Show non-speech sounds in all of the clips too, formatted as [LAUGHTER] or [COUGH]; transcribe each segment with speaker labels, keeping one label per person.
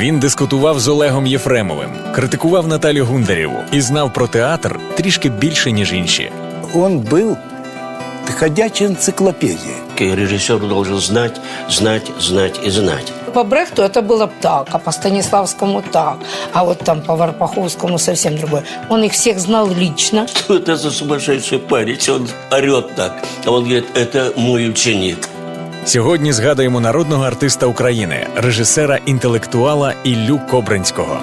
Speaker 1: Він дискутував з Олегом Єфремовим, критикував Наталю Гундарєву і знав про театр трішки більше, ніж інші.
Speaker 2: Он был ходячей энциклопедией.
Speaker 3: Режиссер должен знать, знать, знать и знать.
Speaker 4: По Брехту это было так, а по Станиславскому так, а вот там по Варпаховскому совсем другое. Он их всех знал лично.
Speaker 3: Что это за сумасшедший парень? Он орет так. А он говорит, это мой ученик.
Speaker 1: Сьогодні згадуємо народного артиста України, режисера інтелектуала Іллю Кобринського.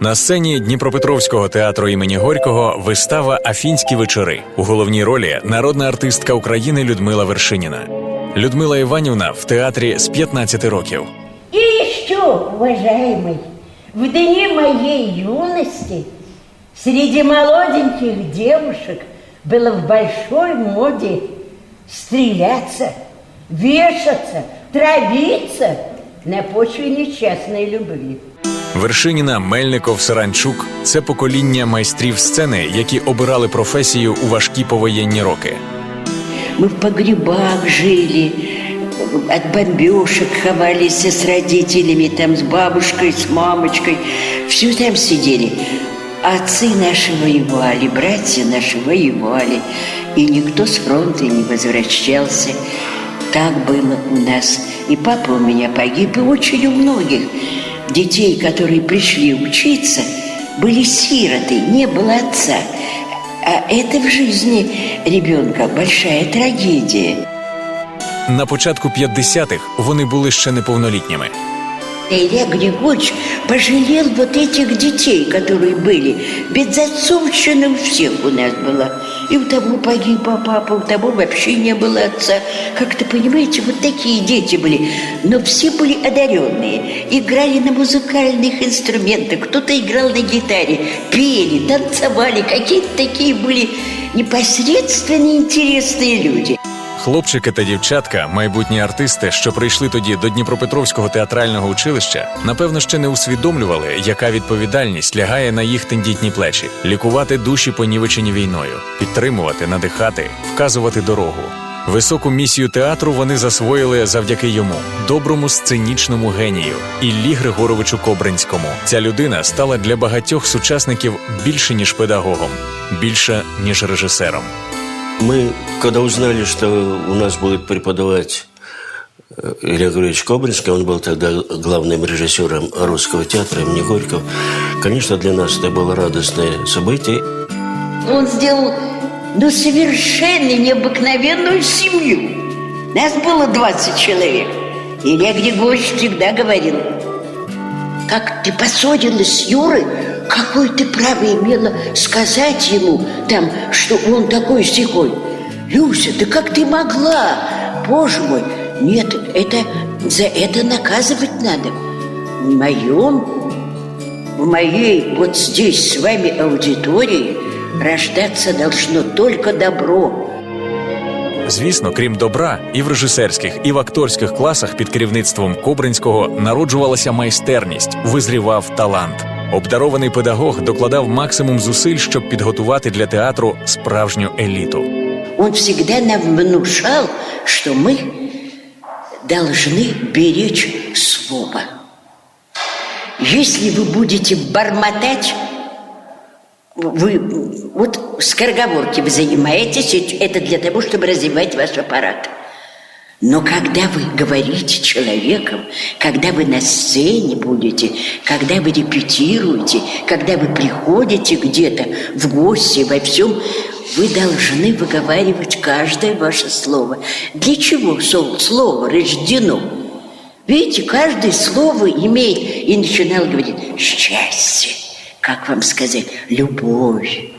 Speaker 1: На сцені Дніпропетровського театру імені Горького вистава Афінські вечори. У головній ролі народна артистка України Людмила Вершиніна. Людмила Іванівна в театрі з 15 років.
Speaker 5: И еще, уважаемый, в дни моей юности среди молоденьких девушек было в большой моде стреляться, вешаться, травиться на почве несчастной любви.
Speaker 1: Вершиніна, Мельников, Саранчук це покоління майстрів сцени, які обирали професію у важкі повоєнні роки.
Speaker 6: Мы в погребах жили, от бомбежек ховались с родителями, там с бабушкой, с мамочкой. Все там сидели. Отцы наши воевали, братья наши воевали. И никто с фронта не возвращался. Так было у нас. И папа у меня погиб, и очень у многих детей, которые пришли учиться, были сироты, не было отца. А это в жизни ребенка большая трагедия.
Speaker 1: На початку 50-х вони були ще неповнолітніми.
Speaker 6: Илья Григорьевич пожалел вот этих детей, которые были. Безотцовщина у всех у нас была. И у того погиб папа, у того вообще не было отца. Как-то, понимаете, вот такие дети были. Но все были одаренные. Играли на музыкальных инструментах. Кто-то играл на гитаре, пели, танцевали. Какие-то такие были непосредственно интересные люди.
Speaker 1: Хлопчики та дівчатка, майбутні артисти, що прийшли тоді до Дніпропетровського театрального училища, напевно, ще не усвідомлювали, яка відповідальність лягає на їх тендітні плечі: лікувати душі, понівечені війною, підтримувати, надихати, вказувати дорогу. Високу місію театру вони засвоїли завдяки йому, доброму сценічному генію Іллі Григоровичу Кобринському. Ця людина стала для багатьох сучасників більше ніж педагогом, більше ніж режисером.
Speaker 3: Мы, когда узнали, что у нас будет преподавать э, Илья Григорьевич Кобринский, он был тогда главным режиссером русского театра имени Горького, конечно, для нас это было радостное событие.
Speaker 6: Он сделал, ну, совершенно необыкновенную семью. Нас было 20 человек. Илья Григорьевич всегда говорил, как ты поссорилась с Юрой, какое ты право имела сказать ему там, что он такой сякой? Люся, да как ты могла? Боже мой, нет, это за это наказывать надо. В моем, в моей вот здесь с вами аудитории рождаться должно только добро.
Speaker 1: Звісно, крім добра, і в режисерських, і в акторських класах під керівництвом Кобринського народжувалася майстерність, визрівав талант. Обдарований педагог докладав максимум зусиль, щоб підготувати для театру справжню еліту.
Speaker 6: Он всегда нам внушал, что мы должны беречь слово. Если вы будете бормотать, вы вот скороговорки вы занимаетесь, это для того, чтобы развивать ваш аппарат. Но когда вы говорите человеком, когда вы на сцене будете, когда вы репетируете, когда вы приходите где-то в гости, во всем, вы должны выговаривать каждое ваше слово. Для чего слово рождено? Видите, каждое слово имеет, и начинал говорить, счастье, как вам сказать, любовь,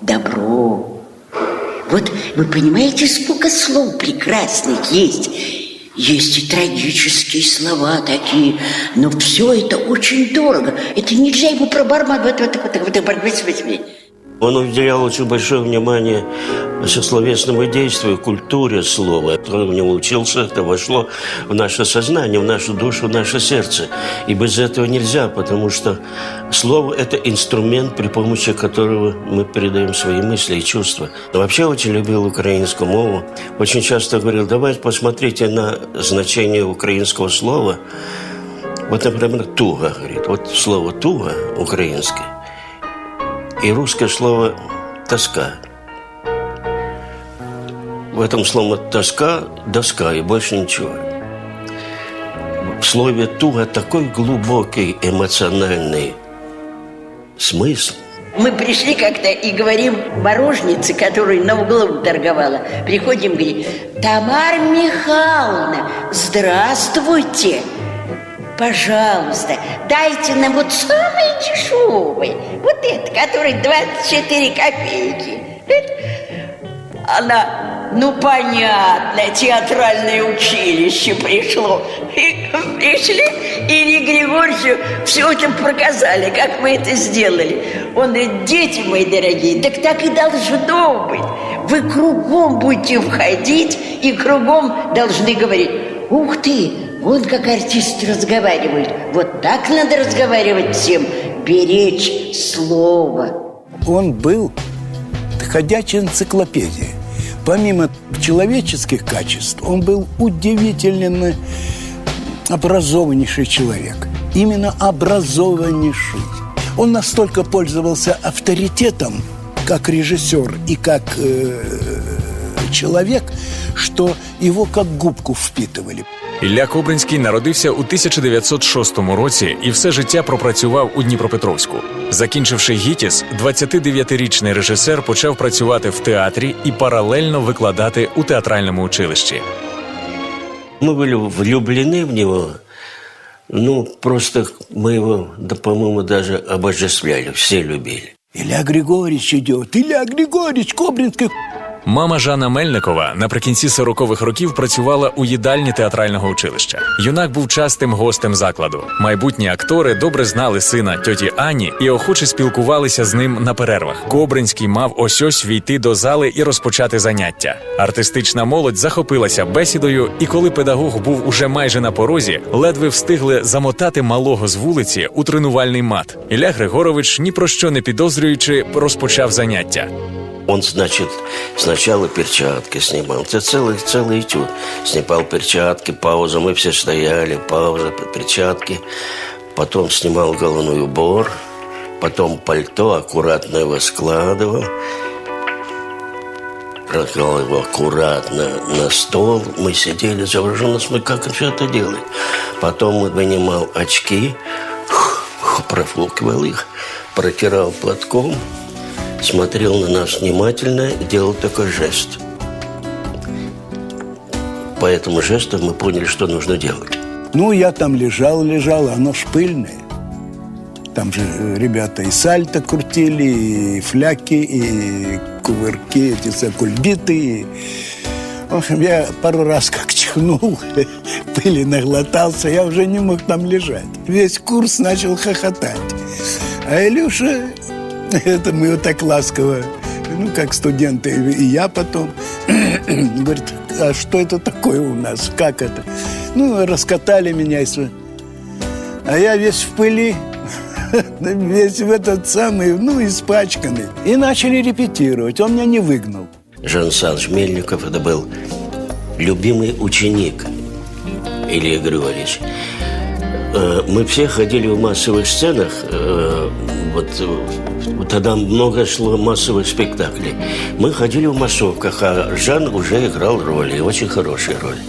Speaker 6: добро, вот вы понимаете, сколько слов прекрасных есть. Есть и трагические слова такие, но все это очень дорого. Это нельзя его пробормотать.
Speaker 3: Он уделял очень большое внимание сословесному действию, культуре слова. Он в него учился, это вошло в наше сознание, в нашу душу, в наше сердце. И без этого нельзя, потому что слово – это инструмент, при помощи которого мы передаем свои мысли и чувства. Вообще очень любил украинскую мову. Очень часто говорил, давайте посмотрите на значение украинского слова. Вот, например, «туга», говорит. Вот слово «туга» украинское и русское слово «тоска». В этом слове «тоска» – доска и больше ничего. В слове «туга» такой глубокий эмоциональный смысл.
Speaker 6: Мы пришли как-то и говорим морожнице, которая на углу торговала. Приходим, говорим, Тамара Михайловна, здравствуйте. Пожалуйста, дайте нам вот самый дешевый. Вот это, который 24 копейки. Она, ну понятно, театральное училище пришло. И пришли, Илье Григорьевичу все это показали, как мы это сделали. Он говорит, дети мои дорогие, так так и должно быть. Вы кругом будете входить и кругом должны говорить, ух ты, вон как артист разговаривает. Вот так надо разговаривать всем, беречь слово.
Speaker 2: Он был ходячей энциклопедией. Помимо человеческих качеств, он был удивительно образованнейший человек. Именно образованнейший. Он настолько пользовался авторитетом, как режиссер и как э, человек, що його як губку впитували.
Speaker 1: Ілля Кобринський народився у 1906 році і все життя пропрацював у Дніпропетровську. Закінчивши ГІТІС, 29-річний режисер почав працювати в театрі і паралельно викладати у театральному училищі.
Speaker 3: Мы были влюблены в него. Ну, просто мы его, да, по-моему, даже обожествляли. Все любили.
Speaker 2: Ілля Григорьевич идет, Ілля Григорьевич, Кобринський.
Speaker 1: Мама Жанна Мельникова наприкінці 40-х років працювала у їдальні театрального училища. Юнак був частим гостем закладу. Майбутні актори добре знали сина тьоті Ані і охоче спілкувалися з ним на перервах. Кобринський мав ось ось війти до зали і розпочати заняття. Артистична молодь захопилася бесідою, і коли педагог був уже майже на порозі, ледве встигли замотати малого з вулиці у тренувальний мат. Ілля Григорович, ні про що не підозрюючи, розпочав заняття.
Speaker 3: Он, значит, сначала перчатки снимал. Это целый, целый этюд. Снимал перчатки, пауза. Мы все стояли, пауза, перчатки. Потом снимал головной убор. Потом пальто аккуратно его складывал. Раскладывал его аккуратно на стол. Мы сидели завороженно, смотрели, как он все это делает. Потом он вынимал очки, [LAUGHS] профукивал их, протирал платком – смотрел на нас внимательно и делал такой жест. По этому жесту мы поняли, что нужно делать.
Speaker 2: Ну, я там лежал, лежал, оно ж. Там же ребята и сальто крутили, и фляки, и кувырки, эти закульбиты. И... В общем, я пару раз как чихнул, [LAUGHS] пыли наглотался, я уже не мог там лежать. Весь курс начал хохотать. А Илюша [LAUGHS] это мы вот так ласково, ну, как студенты, и я потом. [CLEARS THROAT] Говорит, а что это такое у нас? Как это? Ну, раскатали меня. А я весь в пыли, [LAUGHS] весь в этот самый, ну, испачканный. И начали репетировать. Он меня не выгнал.
Speaker 3: Жан Саныч Мельников, это был любимый ученик Илья Григорьевич. Э, мы все ходили в массовых сценах, э, вот тогда много шло массовых спектаклей. Мы ходили в массовках, а Жан уже играл роли, очень хорошие роли.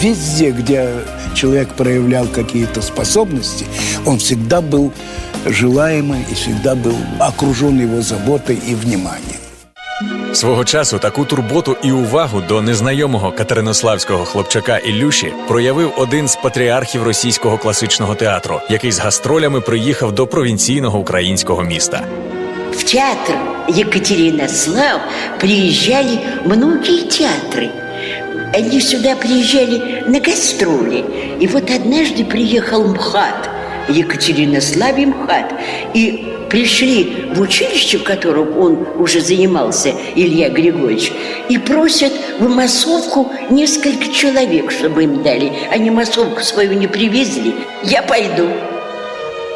Speaker 2: Везде, где человек проявлял какие-то способности, он всегда был желаемый и всегда был окружен его заботой и вниманием.
Speaker 1: Свого часу таку турботу і увагу до незнайомого катеринославського хлопчака Ілюші проявив один з патріархів російського класичного театру, який з гастролями приїхав до провінційного українського міста.
Speaker 6: В театр Екатеринослав приезжали многие театры. Они сюда приезжали на гастроли. И вот однажды приехал МХАТ, Екатеринославе МХАТ. И пришли в училище, в котором он уже занимался, Илья Григорьевич, и просят в массовку несколько человек, чтобы им дали. Они массовку свою не привезли. Я пойду.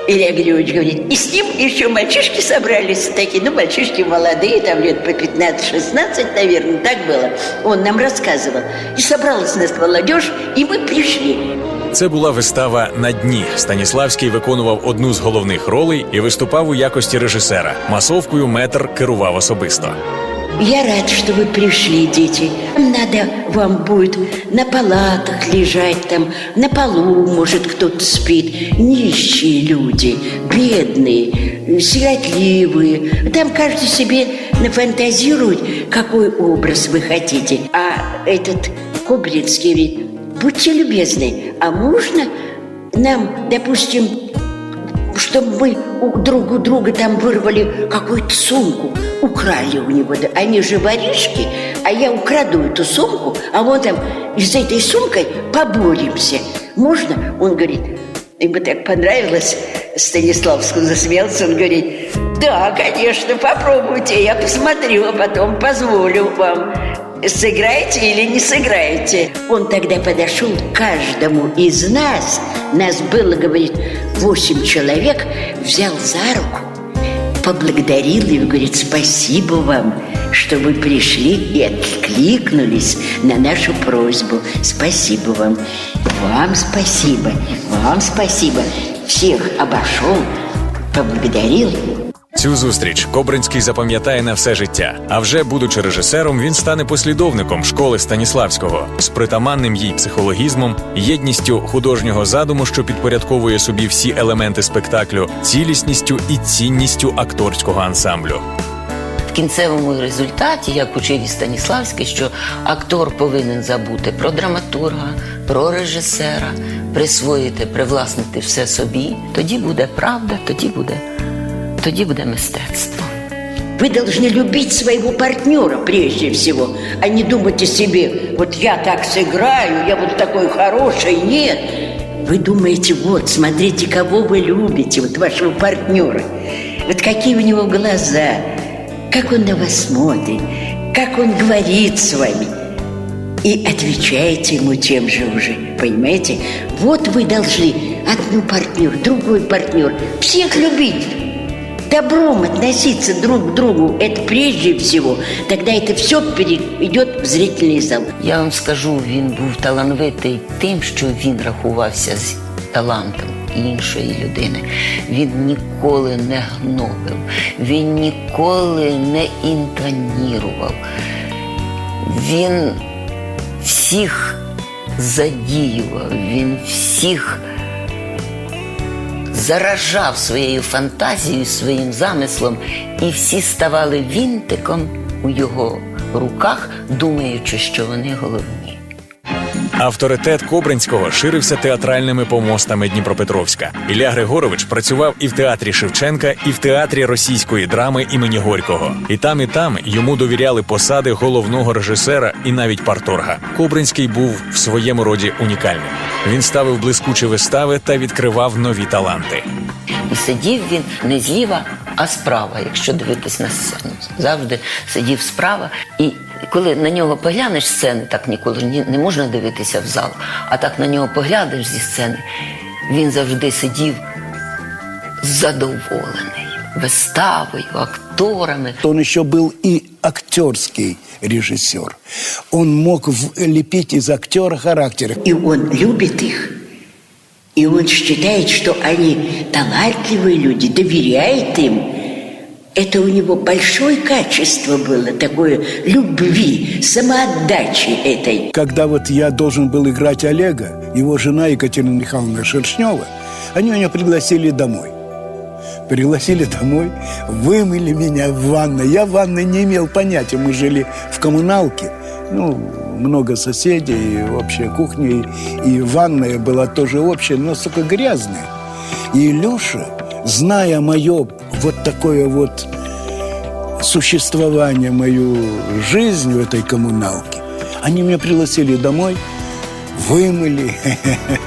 Speaker 6: Илья Григорьевич говорит, и с ним еще мальчишки собрались такие, ну, мальчишки молодые, там лет по 15-16, наверное, так было. Он нам рассказывал. И собралась у нас молодежь, и мы пришли.
Speaker 1: Це була вистава на дні. Станіславський виконував одну з головних ролей і виступав у якості режисера. Масовкою метр керував особисто.
Speaker 6: Я рад, что вы пришли, дети. Надо вам будет на палатах лежать там, на полу, может, кто-то спит. Нищие люди, бедные, сиротливые. Там каждый себе нафантазирует, какой образ вы хотите. А этот Кобринский говорит, будьте любезны, а можно нам, допустим, чтобы мы у друг у друга там вырвали какую-то сумку, украли у него. Они же воришки, а я украду эту сумку, а вот там из этой сумкой поборемся. Можно? Он говорит, ему так понравилось, Станиславскому засмеялся, он говорит, да, конечно, попробуйте, я посмотрю, а потом позволю вам. Сыграете или не сыграете? Он тогда подошел к каждому из нас, нас было, говорит, восемь человек, взял за руку, поблагодарил и говорит, спасибо вам, что вы пришли и откликнулись на нашу просьбу. Спасибо вам. Вам спасибо. Вам спасибо. Всех обошел, поблагодарил.
Speaker 1: Цю зустріч Кобринський запам'ятає на все життя. А вже будучи режисером, він стане послідовником школи Станіславського з притаманним їй психологізмом, єдністю художнього задуму, що підпорядковує собі всі елементи спектаклю, цілісністю і цінністю акторського ансамблю.
Speaker 7: В кінцевому результаті, як учив і Станіславський, що актор повинен забути про драматурга, про режисера, присвоїти, привласнити все собі. Тоді буде правда, тоді буде, тоді буде мистецтво.
Speaker 6: Вы должны любить своего партнера прежде всего, а не думать о себе, вот я так сыграю, я буду такой хороший. Нет. Вы думаете, вот, смотрите, кого вы любите, вот вашего партнера. Вот какие у него глаза, как он на вас смотрит, как он говорит с вами. И отвечаете ему тем же уже, понимаете? Вот вы должны одну партнер, другой партнер, всех любить. Добром относиться друг к другу, это прежде всего. Тогда это все перейдет в зрительный зал.
Speaker 7: Я вам скажу, він був талановитий тим, що він рахувався з талантом іншої людини. Він ніколи не гнобив, він ніколи не інтонірував. Він всіх задіював, він всіх заражав своєю фантазією, своїм замислом, і всі ставали вінтиком у його руках, думаючи, що вони головні.
Speaker 1: Авторитет Кобринського ширився театральними помостами Дніпропетровська. Ілля Григорович працював і в театрі Шевченка, і в театрі російської драми імені Горького. І там, і там йому довіряли посади головного режисера і навіть парторга. Кобринський був в своєму роді унікальним. Він ставив блискучі вистави та відкривав нові таланти.
Speaker 7: І сидів він не зліва, а справа, якщо дивитись на сцену. Завжди сидів справа. І коли на нього поглянеш з сцени, так ніколи ні- не можна дивитися в зал, а так на нього поглянеш зі сцени, він завжди сидів задоволений виставою, акторами.
Speaker 2: Он еще был и актерский режиссер. Он мог лепить из актера характер.
Speaker 6: И он любит их. И он считает, что они талантливые люди, доверяет им. Это у него большое качество было, такое любви, самоотдачи этой.
Speaker 2: Когда вот я должен был играть Олега, его жена Екатерина Михайловна Шершнева, они меня пригласили домой. Пригласили домой, вымыли меня в ванной. Я в ванной не имел понятия. Мы жили в коммуналке. Ну, много соседей, общая кухня. И, ванная была тоже общая, но сука грязная. И Илюша, зная мое вот такое вот существование, мою жизнь в этой коммуналке, они меня пригласили домой, вымыли, [LAUGHS]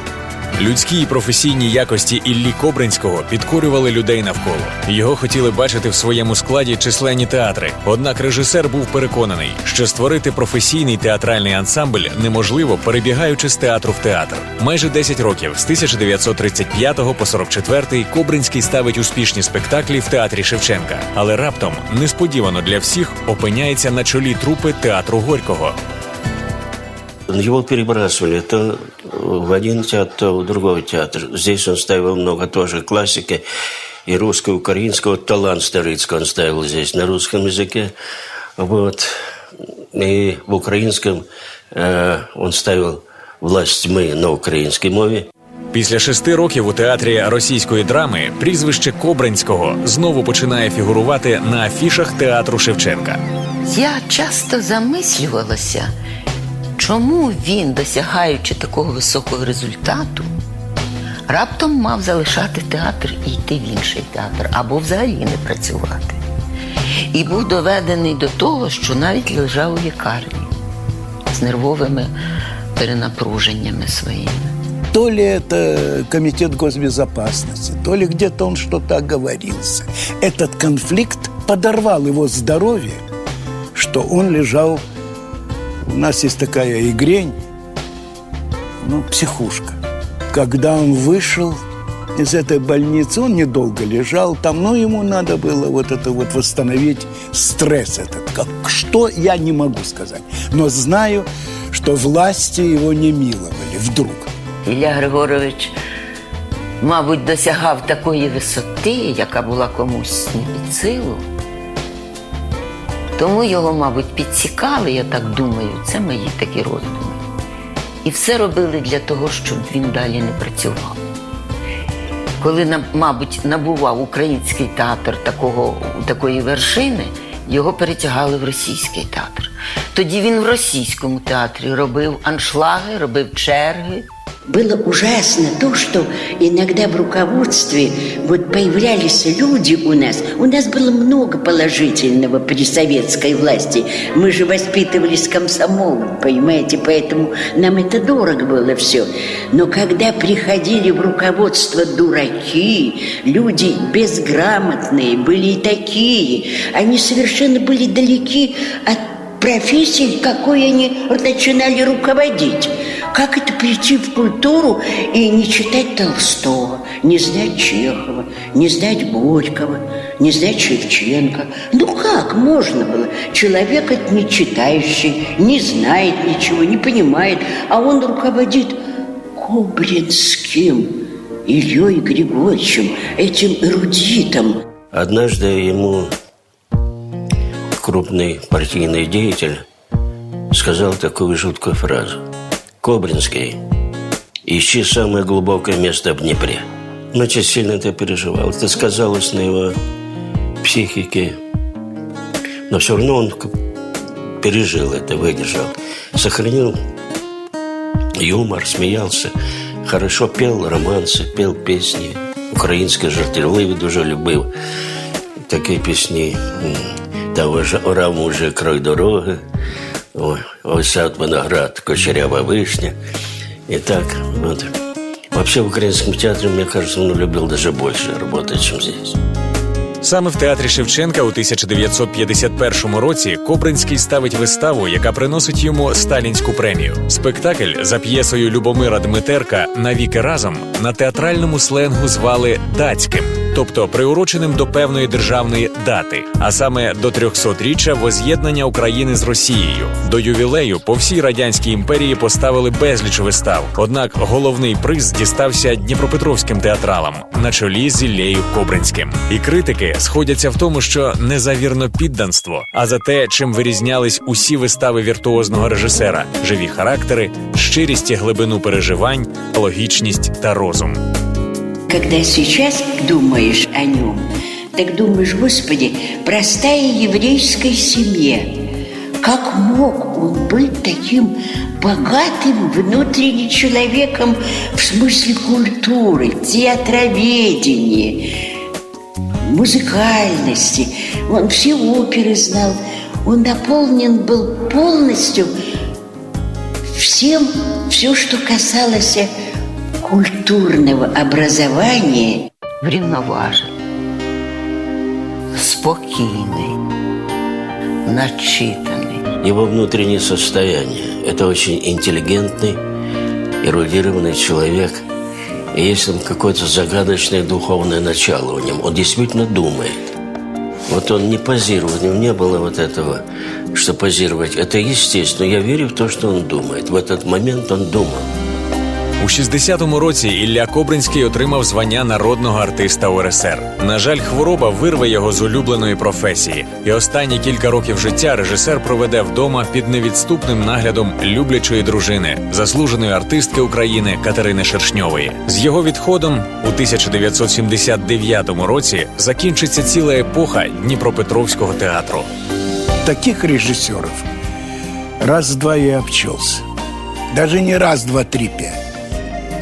Speaker 1: Людські і професійні якості Іллі Кобринського підкорювали людей навколо. Його хотіли бачити в своєму складі численні театри. Однак режисер був переконаний, що створити професійний театральний ансамбль неможливо, перебігаючи з театру в театр. Майже 10 років з 1935 по 44 Кобринський ставить успішні спектаклі в театрі Шевченка, але раптом несподівано для всіх опиняється на чолі трупи театру Горького.
Speaker 3: Его перебрасывали то в один театр, то в другой театр. Здесь он ставил много тоже классики. И русского, украинского, талант Старыцкого он ставил здесь на русском языке. Вот. И в украинском э, он ставил «Власть тьмы» на украинской мове.
Speaker 1: Після шести років у театрі російської драми прізвище Кобринського знову починає фігурувати на афішах театру Шевченка.
Speaker 7: Я часто замислювалася, чому він, досягаючи такого високого результату, раптом мав залишати театр і йти в інший театр або взагалі не працювати. І був доведений до того, що навіть лежав у лікарні з нервовими перенапруженнями своїми.
Speaker 2: То ли это комитет госбезопасности, то ли где-то он что-то оговорился. Этот конфликт подорвал его здоровье, что он лежал... У нас есть такая игрень, ну, психушка. Когда он вышел из этой больницы, он недолго лежал там, но ему надо было вот это вот восстановить стресс этот. Как, что, я не могу сказать. Но знаю, что власти его не миловали вдруг.
Speaker 7: Ілля Григорович, мабуть, досягав такої висоти, яка була комусь не під силу. Тому його, мабуть, підсікали, я так думаю, це мої такі роздуми. І все робили для того, щоб він далі не працював. Коли, мабуть, набував український театр такого, такої вершини, його перетягали в російський театр. Тоді він в російському театрі робив аншлаги, робив черги.
Speaker 6: Было ужасно то, что иногда в руководстве вот появлялись люди у нас. У нас было много положительного при советской власти. Мы же воспитывались комсомолом, понимаете, поэтому нам это дорого было все. Но когда приходили в руководство дураки, люди безграмотные, были и такие, они совершенно были далеки от профессии, какой они начинали руководить. Как это прийти в культуру и не читать Толстого, не знать Чехова, не знать Горького, не знать Шевченко? Ну как можно было? Человек это не читающий, не знает ничего, не понимает, а он руководит Кобринским, Ильей Григорьевичем, этим эрудитом.
Speaker 3: Однажды ему крупный партийный деятель сказал такую жуткую фразу. «Кобринский, ищи самое глубокое место в Днепре». Значит, сильно это переживал. Это сказалось на его психике. Но все равно он к- пережил это, выдержал. Сохранил юмор, смеялся. Хорошо пел романсы, пел песни. Українське жартівливі дуже любив. Такі пісні. м, Та орам уже край дороги. Ой, ось Сад виноград, кочерява вишня. И так, вот. Вообще в украинском театре, мне кажется, он любил даже больше работать, чем здесь.
Speaker 1: Саме в театрі Шевченка у 1951 році Кобринський ставить виставу, яка приносить йому сталінську премію. Спектакль за п'єсою Любомира Дмитерка Навіки разом на театральному сленгу звали датським, тобто приуроченим до певної державної дати, а саме до 300-річчя воз'єднання України з Росією. До ювілею по всій радянській імперії поставили безліч вистав. Однак головний приз дістався Дніпропетровським театралам на чолі з Іллею Кобринським. І критики сходяться в тому, що не за вірнопідданство, а за те, чим вирізнялись усі вистави віртуозного режисера: живі характери, щирість і глибину переживань, логічність та розум.
Speaker 6: Когда сейчас думаешь о нем, так думаешь, Господи, простая еврейская семья, как мог он быть таким богатым внутренним человеком в смысле культуры, театроведения, музыкальности. Он все оперы знал. Он наполнен был полностью всем, все, что касалось культурного образования
Speaker 7: Врівноважений, спокійний, начитаний.
Speaker 3: Его внутреннее состояние – это очень интеллигентный, эрудированный человек. И есть там какое-то загадочное духовное начало в нем. Он действительно думает. Вот он не позировал, у него не было вот этого, что позировать. Это естественно. Я верю в то, что он думает. В этот момент он думал.
Speaker 1: У 60-му році Ілля Кобринський отримав звання народного артиста УРСР. На жаль, хвороба вирве його з улюбленої професії, і останні кілька років життя режисер проведе вдома під невідступним наглядом люблячої дружини, заслуженої артистки України Катерини Шершньової. З його відходом у 1979 році закінчиться ціла епоха Дніпропетровського театру.
Speaker 2: Таких режиссеров раз-два и обчелся. Даже не раз, два, три, пять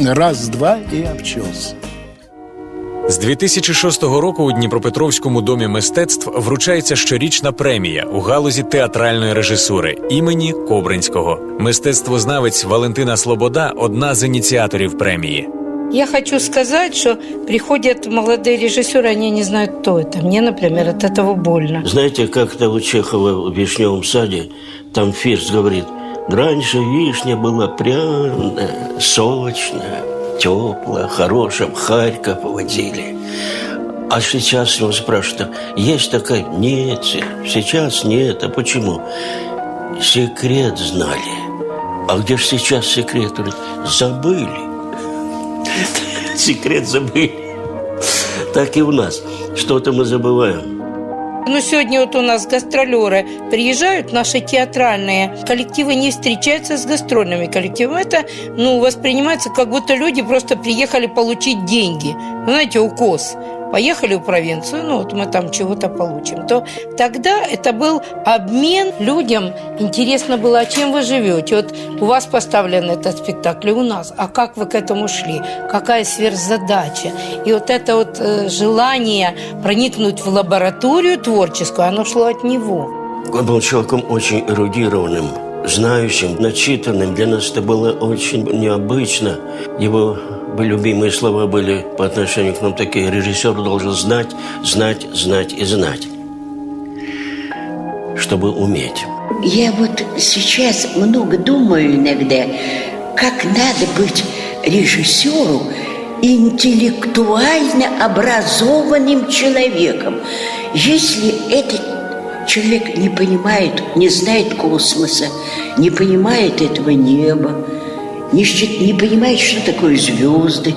Speaker 2: Раз-два и обчелся.
Speaker 1: З 2006 року у Дніпропетровському домі мистецтв вручається щорічна премія у галузі театральної режисури імені Кобринського. Мистецтвознавець Валентина Слобода одна з ініціаторів премії.
Speaker 4: Я хочу сказать, что приходят молодые режиссеры, они не знают, кто это. Мне, например, от этого больно.
Speaker 3: Знаете, как-то у Чехова в «Вишневом саде» там Фирс говорит, раньше вишня была пряная, сочная, теплая, хорошая, в Харьков водили. А сейчас его спрашивают, есть такая? Нет, сейчас нет. А почему? Секрет знали. А где же сейчас секрет? Забыли. [LAUGHS] Секрет забыли. Так и у нас. Что-то мы забываем.
Speaker 4: Но сегодня вот у нас гастролеры приезжают, наши театральные коллективы не встречаются с гастрольными коллективами. Это ну, воспринимается, как будто люди просто приехали получить деньги. Знаете, укос. Поехали в провинцию, ну вот мы там чего-то получим. То тогда это был обмен людям. Интересно было, а чем вы живете? Вот у вас поставлен этот спектакль, у нас. А как вы к этому шли? Какая сверхзадача? И вот это вот э, желание проникнуть в лабораторию творческую, оно шло от него.
Speaker 3: Он был человеком очень эрудированным, знающим, начитанным. Для нас это было очень необычно. Его любимые слова были по отношению к нам такие. Режиссер должен знать, знать, знать и знать, чтобы уметь.
Speaker 6: Я вот сейчас много думаю иногда, как надо быть режиссеру интеллектуально образованным человеком. Если этот человек не понимает, не знает космоса, не понимает этого неба, не, не понимает, что такое звезды,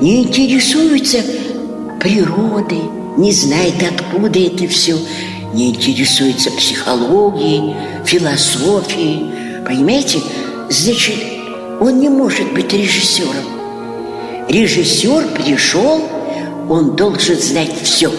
Speaker 6: не интересуется природой, не знает, откуда это все, не интересуется психологией, философией. Понимаете? Значит, он не может быть режиссером. Режиссер пришел, он должен знать все.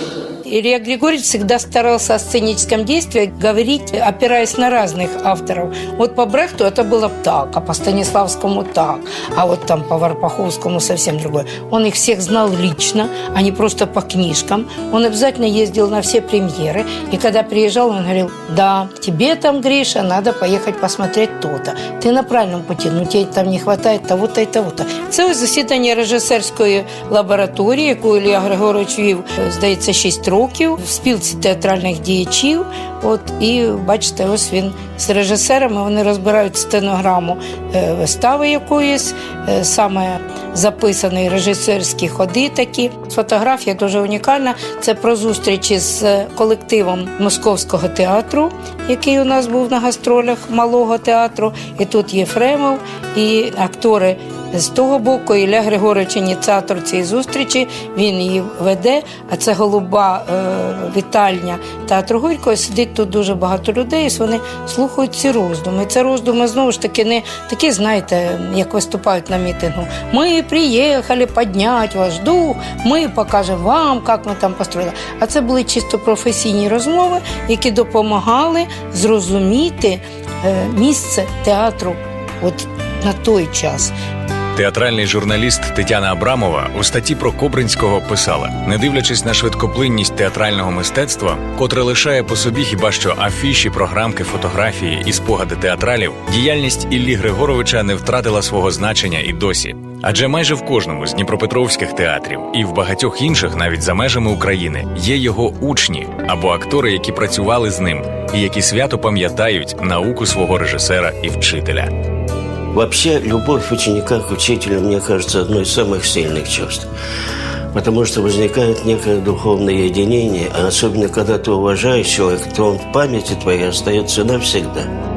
Speaker 4: Илья Григорьевич всегда старался о сценическом действии говорить, опираясь на разных авторов. Вот по Брехту это было так, а по Станиславскому так, а вот там по Варпаховскому совсем другое. Он их всех знал лично, а не просто по книжкам. Он обязательно ездил на все премьеры, и когда приезжал, он говорил, да, тебе там, Гриша, надо поехать посмотреть то-то. Ти на правильному путі, ну тебе там не вистачає того-то і того-то. Це ось засідання режисерської лабораторії, яку Ілля Григорович вів, е, здається, 6 років В спілці театральних діячів. От і бачите, ось він з режисерами вони розбирають стенограму е, вистави якоїсь, е, саме записані режисерські ходи такі. Фотографія дуже унікальна. Це про зустрічі з колективом Московського театру, який у нас був на гастролях малого театру. І тут Єфремов, і актори з того боку Ілля Григорович ініціатор цієї зустрічі, він її веде. А це голуба е, вітальня театру Горького. Сидить тут дуже багато людей, і вони слухають ці роздуми. Це роздуми знову ж таки не такі, знаєте, як виступають на мітингу. Ми приїхали підняти ваш дух, ми покажемо вам, як ми там построїли. А це були чисто професійні розмови, які допомагали зрозуміти е, місце театру от на той час.
Speaker 1: Театральний журналіст Тетяна Абрамова у статті про Кобринського писала: не дивлячись на швидкоплинність театрального мистецтва, котре лишає по собі хіба що афіші, програмки, фотографії і спогади театралів, діяльність Іллі Григоровича не втратила свого значення і досі. Адже майже в кожному з дніпропетровських театрів і в багатьох інших, навіть за межами України, є його учні або актори, які працювали з ним, і які свято пам'ятають науку свого режисера і вчителя.
Speaker 3: Вообще, любовь ученика к учителю, мне кажется, одной из самых сильных чувств. Потому что возникает некое духовное единение, а особенно когда ты уважаешь человека, то он в памяти твоей остается навсегда.